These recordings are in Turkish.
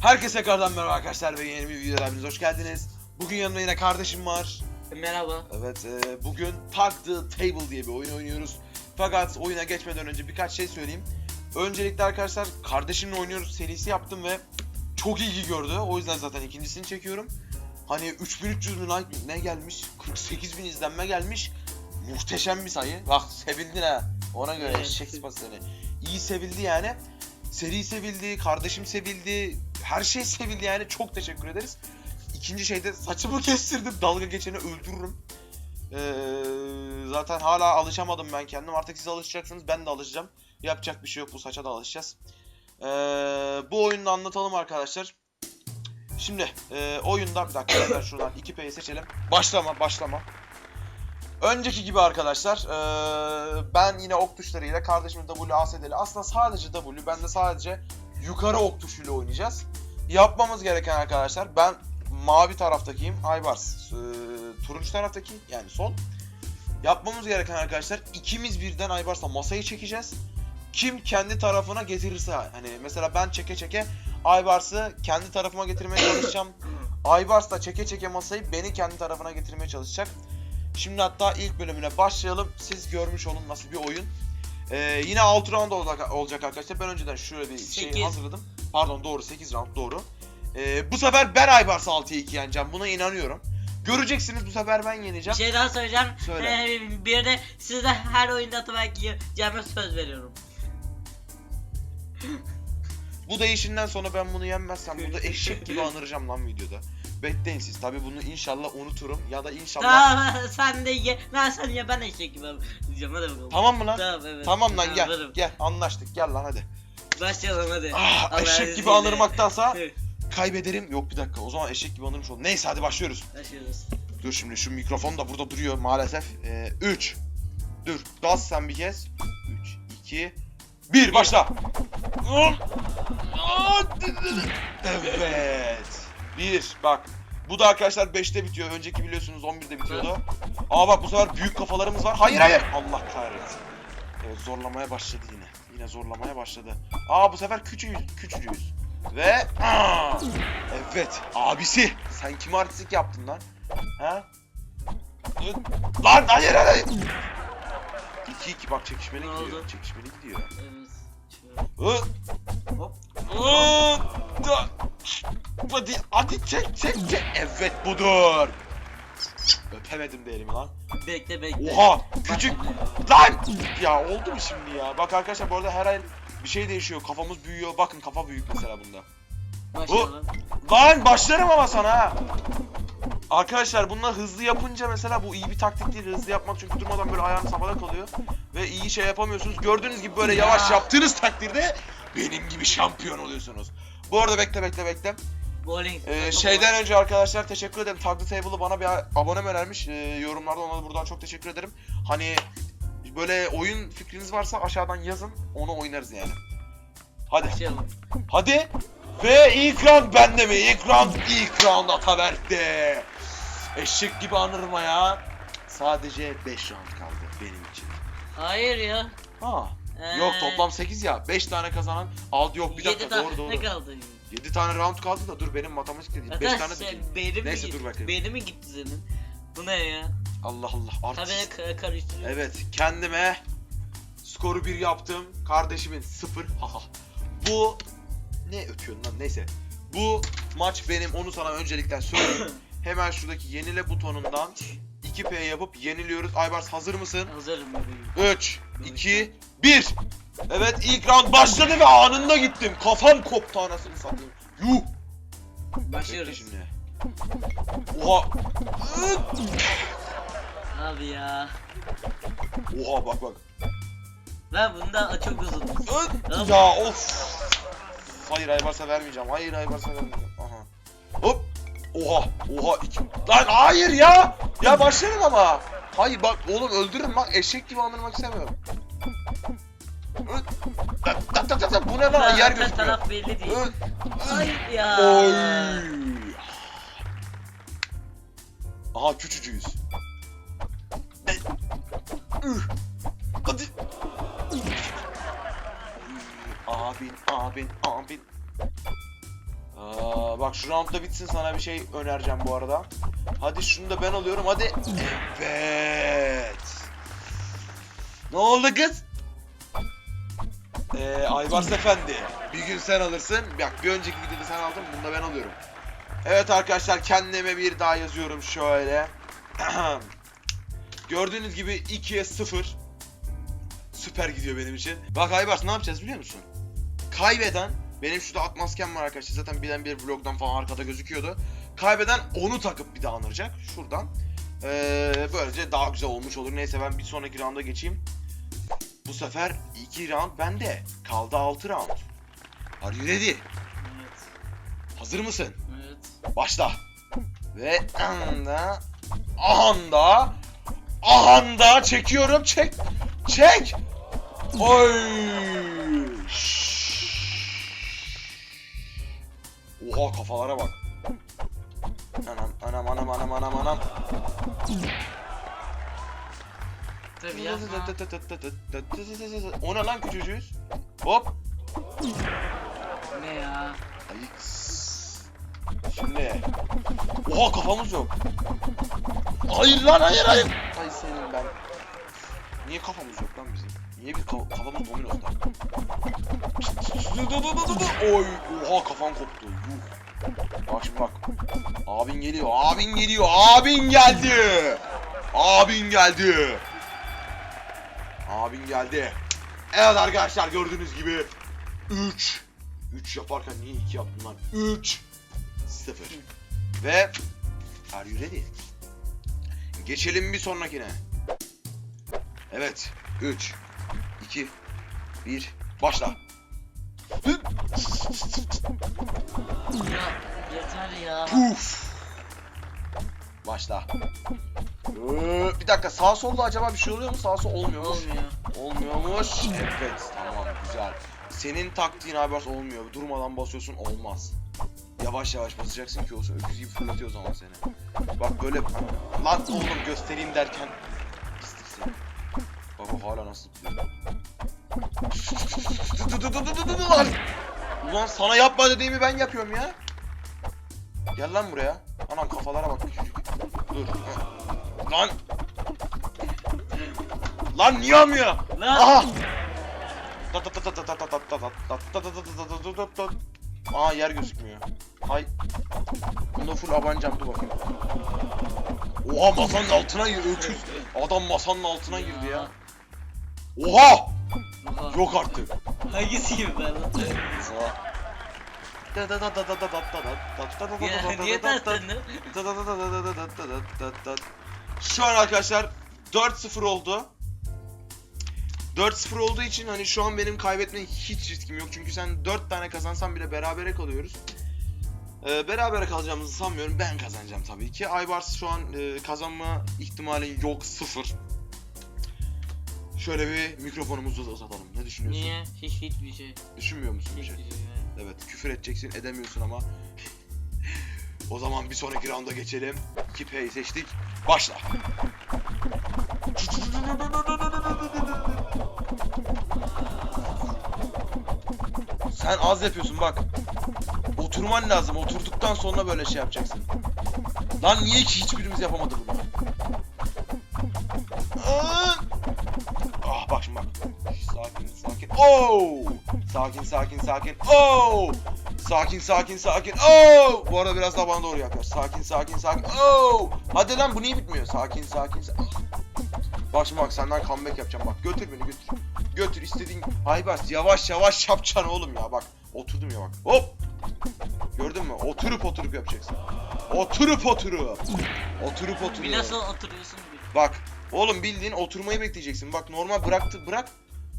Herkese tekrardan merhaba arkadaşlar ve yeni bir videoya hepiniz hoş geldiniz. Bugün yanımda yine kardeşim var. Merhaba. Evet e, bugün Tag the Table diye bir oyun oynuyoruz. Fakat oyuna geçmeden önce birkaç şey söyleyeyim. Öncelikle arkadaşlar kardeşimle oynuyoruz serisi yaptım ve çok ilgi gördü. O yüzden zaten ikincisini çekiyorum. Hani 3300 bin like ne gelmiş? 48 bin izlenme gelmiş. Muhteşem bir sayı. Bak sevildin ha. Ona göre Evet. seni. İyi sevildi yani. Seri sevildi, kardeşim sevildi. Her şey sevildi yani. Çok teşekkür ederiz. İkinci şeyde saçımı kestirdim. Dalga geçeni öldürürüm. Ee, zaten hala alışamadım ben kendim. Artık siz alışacaksınız. Ben de alışacağım. Yapacak bir şey yok. Bu saça da alışacağız. Ee, bu oyunu anlatalım arkadaşlar. Şimdi e, oyunda bir dakika ben şuradan 2P'yi seçelim. Başlama başlama. Önceki gibi arkadaşlar e, ben yine ok tuşlarıyla kardeşim W, A, S. Aslında sadece W. Ben de sadece yukarı ok tuşuyla oynayacağız. Yapmamız gereken arkadaşlar ben mavi taraftakiyim. Aybars e, turuncu taraftaki yani sol. Yapmamız gereken arkadaşlar ikimiz birden Aybars'la masayı çekeceğiz. Kim kendi tarafına getirirse hani mesela ben çeke çeke Aybars'ı kendi tarafıma getirmeye çalışacağım. Aybars da çeke çeke masayı beni kendi tarafına getirmeye çalışacak. Şimdi hatta ilk bölümüne başlayalım. Siz görmüş olun nasıl bir oyun. Ee, yine 6 round olacak, olacak arkadaşlar. Ben önceden şöyle bir şey Sekiz. hazırladım. Pardon doğru 8 round doğru. Ee, bu sefer ben Aybars'ı 6'ya 2 yeneceğim. Buna inanıyorum. Göreceksiniz bu sefer ben Bir yeneceğim. şey daha söyleyeceğim. Söyle. Ee, bir de size her oyunda atamak yiyeceğime söz veriyorum. Bu değişinden sonra ben bunu yenmezsem burada eşek gibi anıracağım lan videoda. Bekleyin siz. Tabi bunu inşallah unuturum ya da inşallah... Tamam sen de ye. Ben sen ye ben eşek gibi diyeceğim hadi bakalım. Tamam mı lan? Tamam evet. Tamam lan gel. varım. Gel anlaştık. Gel lan hadi. Başlayalım hadi. Ah, Allah'ın eşek gibi izniyle. anırmaktansa kaybederim. Yok bir dakika. O zaman eşek gibi anırmış oldum. Neyse hadi başlıyoruz. Başlıyoruz. Dur şimdi şu mikrofon da burada duruyor maalesef. 3 Dur. Bas sen bir kez. 3 2 1 başla. Evet. 1 bak. Bu da arkadaşlar 5'te bitiyor. Önceki biliyorsunuz 11'de bitiyordu. Aa bak bu sefer büyük kafalarımız var. Hayır hayır. Allah kahretsin. Evet zorlamaya başladı yine. Yine zorlamaya başladı. Aa bu sefer küçüğüz. Küçücüğüz. Ve aa, evet abisi. Sen kim artistik yaptın lan? Ha? Lan hayır hayır. 2 2 bak çekişmeli gidiyor. Çekişmeli gidiyor. Evet. Hı. Hop. Da. Hadi hadi çek çek çek. Evet budur. Öpemedim de elimi lan. Bekle bekle. Oha küçük lan. Ya oldu mu şimdi ya? Bak arkadaşlar bu arada her ay bir şey değişiyor. Kafamız büyüyor. Bakın kafa büyük mesela bunda. Başlayalım. Lan başlarım ama sana ha. Arkadaşlar bunlar hızlı yapınca mesela bu iyi bir taktik değil hızlı yapmak çünkü durmadan böyle ayağınız havada kalıyor ve iyi şey yapamıyorsunuz. Gördüğünüz gibi böyle yavaş Ya. yaptığınız takdirde benim gibi şampiyon oluyorsunuz. Bu arada bekle bekle bekle. Bowling. Ee, şeyden önce arkadaşlar teşekkür ederim. Tag Table'ı bana bir abone önermiş. Ee, yorumlarda ona da buradan çok teşekkür ederim. Hani böyle oyun fikriniz varsa aşağıdan yazın. Onu oynarız yani. Hadi. Başlayalım. Hadi. Ve ilk round bende mi? İlk round, ilk round Ataberk'te. Eşek gibi anırma ya. Sadece 5 round kaldı benim için. Hayır ya. Ha. Ee, Yok toplam 8 ya. 5 tane kazanan aldı yok bir dakika doğru doğru. Ne kaldı? 7 tane round kaldı da dur benim matematik değil. 5 Zaten tane şey, beynim Neyse, mi dur bakayım. Beynim mi gitti senin? Bu ne ya? Allah Allah Tabii artist. ka- karıştırıyor. Evet kendime skoru 1 yaptım. Kardeşimin 0. Haha. Bu ne ötüyorsun lan neyse. Bu maç benim onu sana öncelikle söyleyeyim. Hemen şuradaki yenile butonundan 2P yapıp yeniliyoruz. Aybars hazır mısın? Hazırım bebeğim. 3, 2, 1. Evet ilk round başladı ve anında gittim. Kafam koptu anasını satayım. Yuh. Başlıyoruz. şimdi. Oha. Abi ya. Oha bak bak. Ben bunda çok uzun. Ya of. Hayır Aybars'a vermeyeceğim. Hayır Aybars'a vermeyeceğim. Aha. Hop. Oha. Oha. iki. Lan hayır ya. Ya başlayalım ama. Hayır bak oğlum öldürürüm bak eşek gibi andırmak istemiyorum. Öt. Tak tak tak tak, tak. Bu ne lan? Yer Zaten taraf belli değil. Hayır ya. Oy. Aha küçücüğüz. Ne? Üh. Hadi. Abin, abin, abin. bak şu roundda bitsin sana bir şey önereceğim bu arada. Hadi şunu da ben alıyorum hadi. Evet. Ne oldu kız? Ee, Aybars Efendi. Bir gün sen alırsın. Bak bir önceki videoda sen aldın. Bunu da ben alıyorum. Evet arkadaşlar kendime bir daha yazıyorum şöyle. Gördüğünüz gibi 2'ye 0. Süper gidiyor benim için. Bak Aybars ne yapacağız biliyor musun? Kaybeden benim şurada at var arkadaşlar. Zaten bilen bir vlogdan falan arkada gözüküyordu. Kaybeden onu takıp bir daha anıracak. Şuradan. Ee, böylece daha güzel olmuş olur. Neyse ben bir sonraki rounda geçeyim. Bu sefer 2 round bende. Kaldı 6 round. Are you ready? Evet. Hazır mısın? Evet. Başla. Ve anda anda anda çekiyorum. Çek. Çek. Oy. Oha kafalara bak. Anam anam anam anam anam. Tabii yapma. O ne lan küçücüğüz? Hop. ne ya? Ayıks. Şimdi. Oha kafamız yok. Hayır lan hayır hayır. Ay senin ben. Niye kafamız yok lan bizim? Niye bir ka- kafamız dominosda? Oy oha kafam koptu. Yuh. Şimdi bak. Abin geliyor. Abin geliyor. Abin geldi. Abin geldi. Abin geldi. Evet arkadaşlar gördüğünüz gibi 3 3 yaparken niye 2 yaptım lan? 3 0 Ve Are you? Geçelim bir sonrakine. Evet. 3 2 1 Başla. Ya yeter ya. Puf. Başla. Ee, bir dakika sağ solda acaba bir şey oluyor mu? Sağ sol olmuyormuş. Olmuyor. Olmuyormuş. Evet tamam güzel. Senin taktiğin abi olmuyor. Durmadan basıyorsun olmaz. Yavaş yavaş basacaksın ki olsa öküz gibi fırlatıyor o zaman seni. Bak böyle lan oğlum göstereyim derken pislik seni. Bak o hala nasıl tutuyor. Lan! Ulan sana yapma dediğimi ben yapıyorum ya. Gel lan buraya. Anam kafalara bak küçücük. Dur. Lan! Lan niye almıyor? Lan. Aha! Aa yer gözükmüyor. Hay. Bunda full abancam dur bakayım. Oha masanın altına girdi öküz. Adam masanın altına girdi ya. Oha! Oha. Yok artık. Hangisi gibi ben? Ya niye terslendin? Şu an arkadaşlar 4-0 oldu. 4-0 olduğu için hani şu an benim kaybetme hiç riskim yok. Çünkü sen 4 tane kazansan bile berabere kalıyoruz. Ee, berabere kalacağımızı sanmıyorum. Ben kazanacağım tabii ki. Aybars şu an e, kazanma ihtimali yok 0. Şöyle bir mikrofonumuzu da uzatalım. Ne düşünüyorsun? Niye? Hiç hiçbir şey. Düşünmüyor musun bir Hiçbir şey? şey. Evet küfür edeceksin edemiyorsun ama. o zaman bir sonraki rounda geçelim. 2P'yi seçtik. Başla. Sen az yapıyorsun bak. Oturman lazım. Oturduktan sonra böyle şey yapacaksın. Lan niye ki hiçbirimiz yapamadı bunu? Sakin sakin sakin. Oo! Sakin sakin sakin. Oo! Bu arada biraz daha bana doğru yaklaş. Sakin sakin sakin. Oo! Hadi lan bu niye bitmiyor? Sakin sakin. sakin. Bak şimdi bak senden comeback yapacağım bak. Götür beni götür. Götür istediğin. Aybars yavaş yavaş yapacaksın oğlum ya bak. Oturdum ya bak. Hop! Gördün mü? Oturup oturup yapacaksın. Oturup oturup. Oturup oturup. Bir nasıl oturuyorsun? Bak oğlum bildiğin oturmayı bekleyeceksin. Bak normal bıraktı bırak.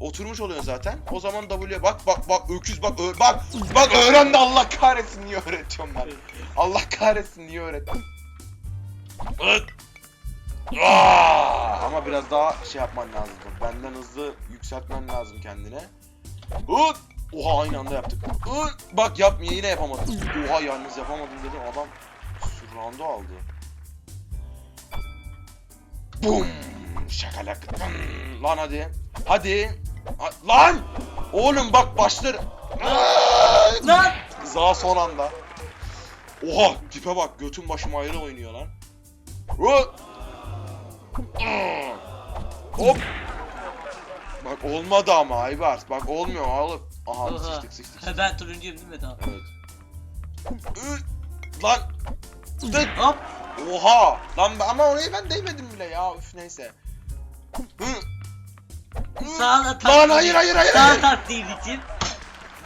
Oturmuş oluyor zaten. O zaman W'ye bak bak bak öküz bak ö- bak bak öğren de Allah kahretsin niye öğretiyorum ben. Allah kahretsin niye öğrettim. Öt. Aa! Ama biraz daha şey yapman lazım. Benden hızlı yükseltmen lazım kendine. Öt. Oha aynı anda yaptık. Öt. Bak yapmıyor yine yapamadım. Oha yalnız yapamadım dedim adam surround'u aldı. Bum! Şakalak. Lan hadi. Hadi. Lan! Oğlum bak başlar. Lan! Za son anda. Oha tipe bak götün başım ayrı oynuyor lan. Hop. Bak olmadı ama Aybars. Bak olmuyor alıp. Aha Oha. sıçtık sıçtık. sıçtık. Ben turuncuyum değil mi tamam? Evet. Ü, Lan. Hop. Oha. Lan ben- ama oraya ben değmedim bile ya. Üf neyse. Hı. Sağ Lan taktiği- hayır hayır hayır. Sağ hayır. taktiğin için.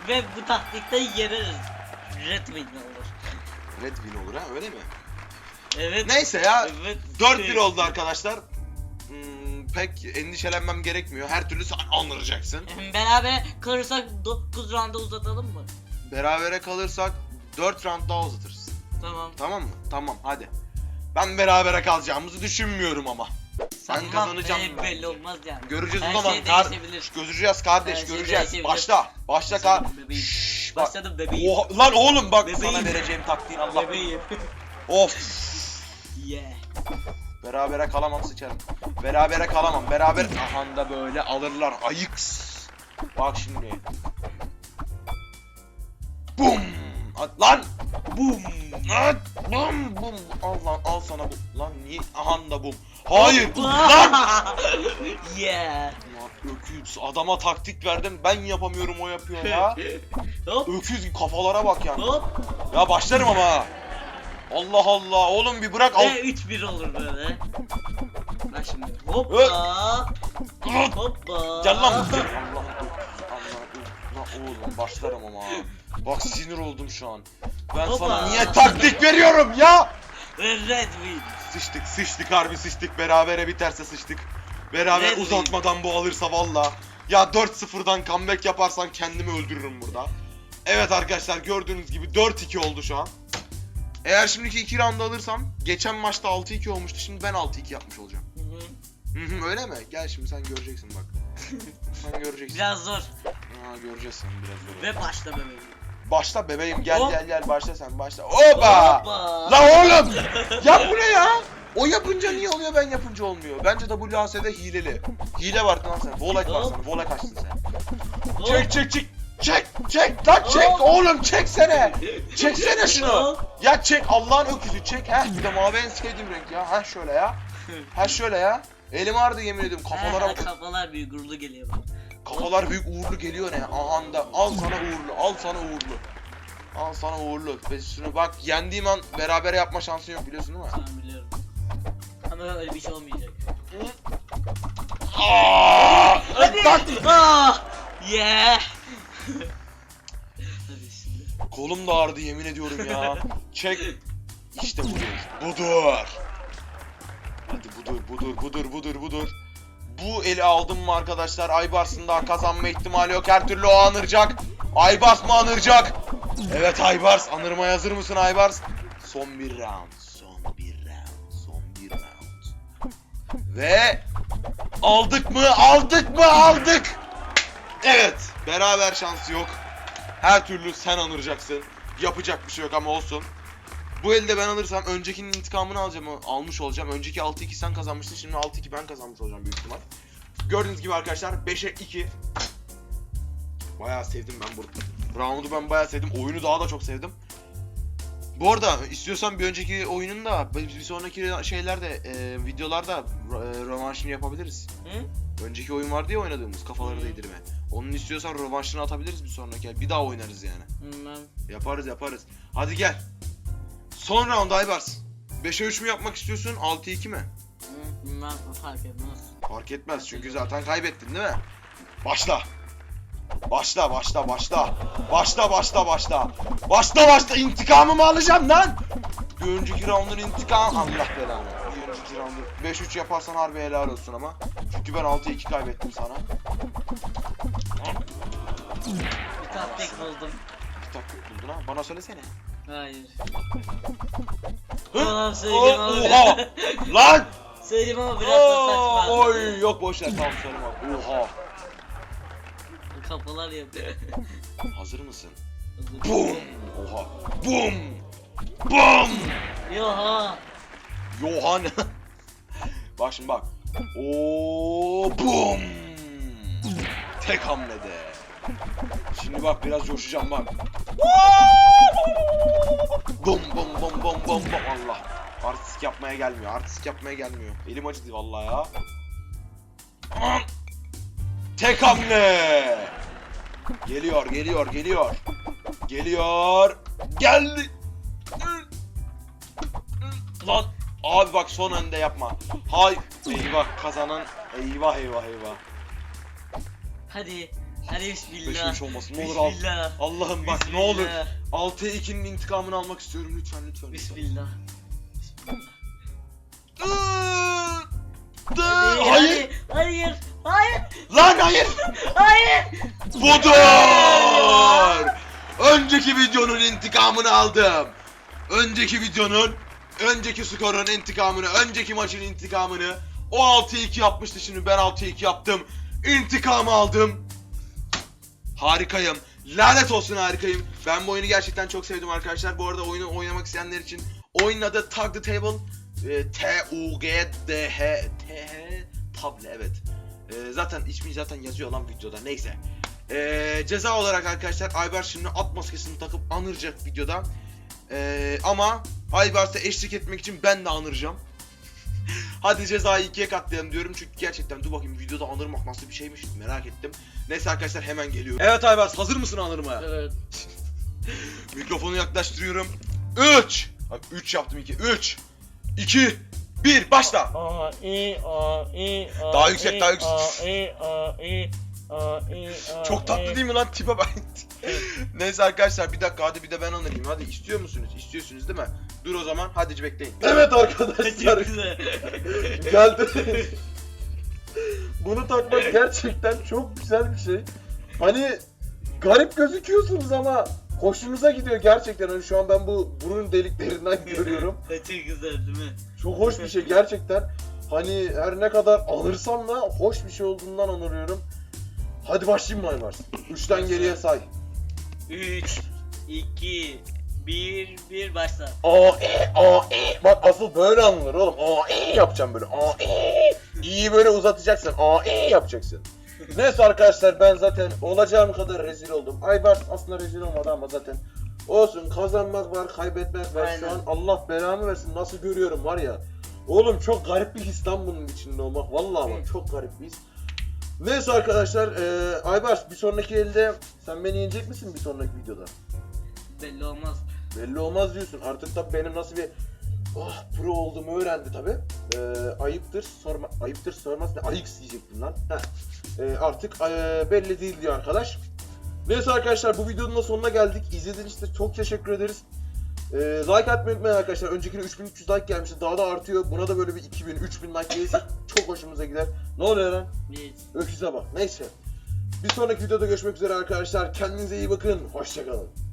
Ve bu taktikte yeneriz. Red win olur. Red win olur ha öyle mi? Evet. Neyse ya. Evet. 4-1 oldu arkadaşlar. Hmm, pek endişelenmem gerekmiyor. Her türlü sen anlayacaksın. Beraber kalırsak 9 rounda uzatalım mı? Berabere kalırsak 4 round daha uzatırız. Tamam. Tamam mı? Tamam hadi. Ben berabere kalacağımızı düşünmüyorum ama. Sanmam, kazanacağım e, bence. belli olmaz yani. Göreceğiz Her o zaman. şey Kar-. Göreceğiz kardeş, Her şey göreceğiz. değişebilir. Başla. Başla kar. Şşş. Başladım bebeğim. Oha, lan oğlum bak Bebeğim. sana vereceğim taktiğin Allah. Bebeğim. Of. yeah. Berabere kalamam sıçarım. Berabere kalamam. Beraber aha da böyle alırlar. Ayıks. Bak şimdi. Bum. At lan. Bum. At. Bum. Bum. Al lan al sana bu. Lan niye? Aha da bum. Hayır. lan. yeah. Lan öküz. Adama taktik verdim. Ben yapamıyorum o yapıyor ya. Hop. Öküz gibi kafalara bak yani. Hop. Ya başlarım ama. ha. Allah Allah. Oğlum bir bırak al. Ve 3-1 olur böyle. Bak şimdi. Hoppa. Hoppa. Gel lan. Gel. Allah Allah oğlum başlarım ama. Bak sinir oldum şu an. Ben Hoppa. sana niye taktik veriyorum ya? Red win. Sıçtık sıçtık harbi sıçtık. Berabere biterse sıçtık. Beraber Red uzatmadan bu alırsa valla. Ya 4-0'dan comeback yaparsan kendimi öldürürüm burada. Evet arkadaşlar gördüğünüz gibi 4-2 oldu şu an. Eğer şimdiki 2 round alırsam geçen maçta 6-2 olmuştu. Şimdi ben 6-2 yapmış olacağım. Hı hı. Hı hı öyle mi? Gel şimdi sen göreceksin bak. sen göreceksin. Biraz zor. Ha göreceğiz sen biraz. Ve başla bebeğim. Başla bebeğim gel Hop. gel gel başla sen başla. Oba! Hoppa. La oğlum! ya bu ne ya? O yapınca niye oluyor ben yapınca olmuyor? Bence WAS'de hileli. Hile var lan sen. Volek var Hop. sana. Volek açtın sen. Hop. Çek çek çek. Çek çek lan çek Hop. oğlum çeksene. Çeksene şunu. Hop. Ya çek Allah'ın öküzü çek. Heh bir de mavi en sevdiğim renk ya. Heh şöyle ya. Heh şöyle ya. Elim ağrıdı yemin ediyorum kafalara Ha. Kafalar büyük gururlu geliyor bana. Kafalar büyük uğurlu geliyor ne? Ahanda. Al sana uğurlu. Al sana uğurlu. Al sana uğurlu. Ve şunu bak yendiğim an beraber yapma şansın yok biliyorsun değil mi? Tamam biliyorum. Ama öyle bir şey olmayacak. Aaaa! Hadi. Bak! Ah! Yeah. Hadi şimdi. Kolum da ağrıdı yemin ediyorum ya. Çek. İşte budur. Budur. Hadi budur budur budur budur budur. Bu eli aldım mı arkadaşlar Aybars'ın daha kazanma ihtimali yok. Her türlü o anıracak. Aybars mı anıracak? Evet Aybars. Anırmaya hazır mısın Aybars? Son bir round. Son bir round. Son bir round. Ve aldık mı? Aldık mı? Aldık. Evet. Beraber şansı yok. Her türlü sen anıracaksın. Yapacak bir şey yok ama olsun. Bu elde ben alırsam öncekinin intikamını alacağım, almış olacağım. Önceki 6-2 sen kazanmıştın, şimdi 6-2 ben kazanmış olacağım büyük ihtimal. Gördüğünüz gibi arkadaşlar 5'e 2. Bayağı sevdim ben bu roundu ben bayağı sevdim. Oyunu daha da çok sevdim. Bu arada istiyorsan bir önceki oyunun da bir sonraki şeylerde e, videolarda e, rövanşını yapabiliriz. Hı? Önceki oyun vardı ya oynadığımız kafaları Hı. değdirme. Onun istiyorsan rövanşını atabiliriz bir sonraki. Bir daha oynarız yani. Bilmem. Yaparız yaparız. Hadi gel. Son round Aybars. 5'e 3 mü yapmak istiyorsun? 6'ya 2 mi? Hı, Bilmem fark etmez. Fark etmez çünkü zaten kaybettin değil mi? Başla. Başla başla başla. Başla başla başla. Başla başla intikamımı alacağım lan. Bir önceki roundun intikamı Allah belanı. Bir önceki roundu 5-3 yaparsan harbi helal olsun ama. Çünkü ben 6-2 kaybettim sana. Bir taktik buldum. Bir taktik buldun ha. Bana söylesene. Hayır. Tamam söyleyeyim ama. Oha! Lan! söyleyeyim ama biraz da saçma. Oy yok boş ver tamam söyleme. Oha. Kafalar yapıyor. Hazır mısın? Bum! Oha. Bum! Bum! Yoha. Yohan. bak şimdi bak. Oo bum! Tek hamlede. Şimdi bak biraz coşacağım bak. bum bum bom bom Allah. Artistik yapmaya gelmiyor. Artistik yapmaya gelmiyor. Elim acıdı vallahi ya. Aman! Tek hamle. Geliyor, geliyor, geliyor. Geliyor. Geldi. Lan abi bak son anda yapma. Hay eyvah kazanan eyvah eyvah eyvah. Hadi. Hadi bismillah. Beşmiş olmasın ne olur al. Bismillah. Allah'ım bak ne olur. Bismillah. 6'ya 2'nin intikamını almak istiyorum lütfen lütfen. Bismillah. Iıı, Hadi, dı- Hayır. Hayır. Hayır. Lan hayır. Hayır. Budur. Önceki videonun intikamını aldım. Önceki videonun, önceki skorun intikamını, önceki maçın intikamını. O 6'ya 2 yapmıştı şimdi ben 6'ya 2 yaptım. İntikamı aldım. Harikayım. Lanet olsun harikayım. Ben bu oyunu gerçekten çok sevdim arkadaşlar. Bu arada oyunu oynamak isteyenler için oyunun adı Tug the Table. E, T-U-G-D-H T-H Table evet. E, zaten ismi zaten yazıyor lan videoda neyse. E, ceza olarak arkadaşlar Aybar şimdi at maskesini takıp anıracak videoda. E, ama Aybars'a eşlik etmek için ben de anıracağım. Hadi cezayı ikiye katlayalım diyorum çünkü gerçekten dur bakayım videoda anırmak nasıl bir şeymiş merak ettim. Neyse arkadaşlar hemen geliyor. Evet Aybars hazır mısın anırmaya? Evet. Mikrofonu yaklaştırıyorum. 3 Bak 3 yaptım 2. 3 2 1 başla. İ a Daha yüksek, i, daha yüksek. Çok tatlı değil mi lan tipe bak. Neyse arkadaşlar bir dakika hadi bir de ben anırayım. Hadi istiyor musunuz? İstiyorsunuz değil mi? Dur o zaman hadi bekleyin. Evet arkadaşlar Çok güzel. geldi. Bunu takmak gerçekten çok güzel bir şey. Hani garip gözüküyorsunuz ama hoşunuza gidiyor gerçekten. Hani şu an ben bu burun deliklerinden görüyorum. Çok güzel değil mi? Çok hoş bir şey gerçekten. Hani her ne kadar alırsam da hoş bir şey olduğundan onurluyorum. Hadi başlayayım mı Aymars? Üçten geriye say. 3 2 1 1 başla. A e a e. Bak asıl böyle anılır oğlum. A e yapacağım böyle. A e. İyi böyle uzatacaksın. A e yapacaksın. Neyse arkadaşlar ben zaten olacağım kadar rezil oldum. Aybars aslında rezil olmadı ama zaten olsun kazanmak var, kaybetmek var. Şu Aynen. an Allah belamı versin nasıl görüyorum var ya. Oğlum çok garip bir his lan bunun içinde olmak. Vallahi bak çok garip bir his. Neyse arkadaşlar, eee Aybars bir sonraki elde sen beni yenecek misin bir sonraki videoda? Belli olmaz. Belli olmaz diyorsun. Artık tabii benim nasıl bir ah pro olduğumu öğrendi tabii. Ee, ayıptır sorma ayıptır sormaz ne ayıks diyecektim lan. Heh. Ee, artık ee, belli değil diyor arkadaş. Neyse arkadaşlar bu videonun da sonuna geldik. İzlediğiniz için çok teşekkür ederiz. Ee, like atmayı unutmayın arkadaşlar. Öncekine 3300 like gelmişti. Daha da artıyor. Buna da böyle bir 2000 3000 like gelirse çok hoşumuza gider. Ne oluyor lan? Hiç. Öküze bak. Neyse. Bir sonraki videoda görüşmek üzere arkadaşlar. Kendinize iyi bakın. Hoşçakalın.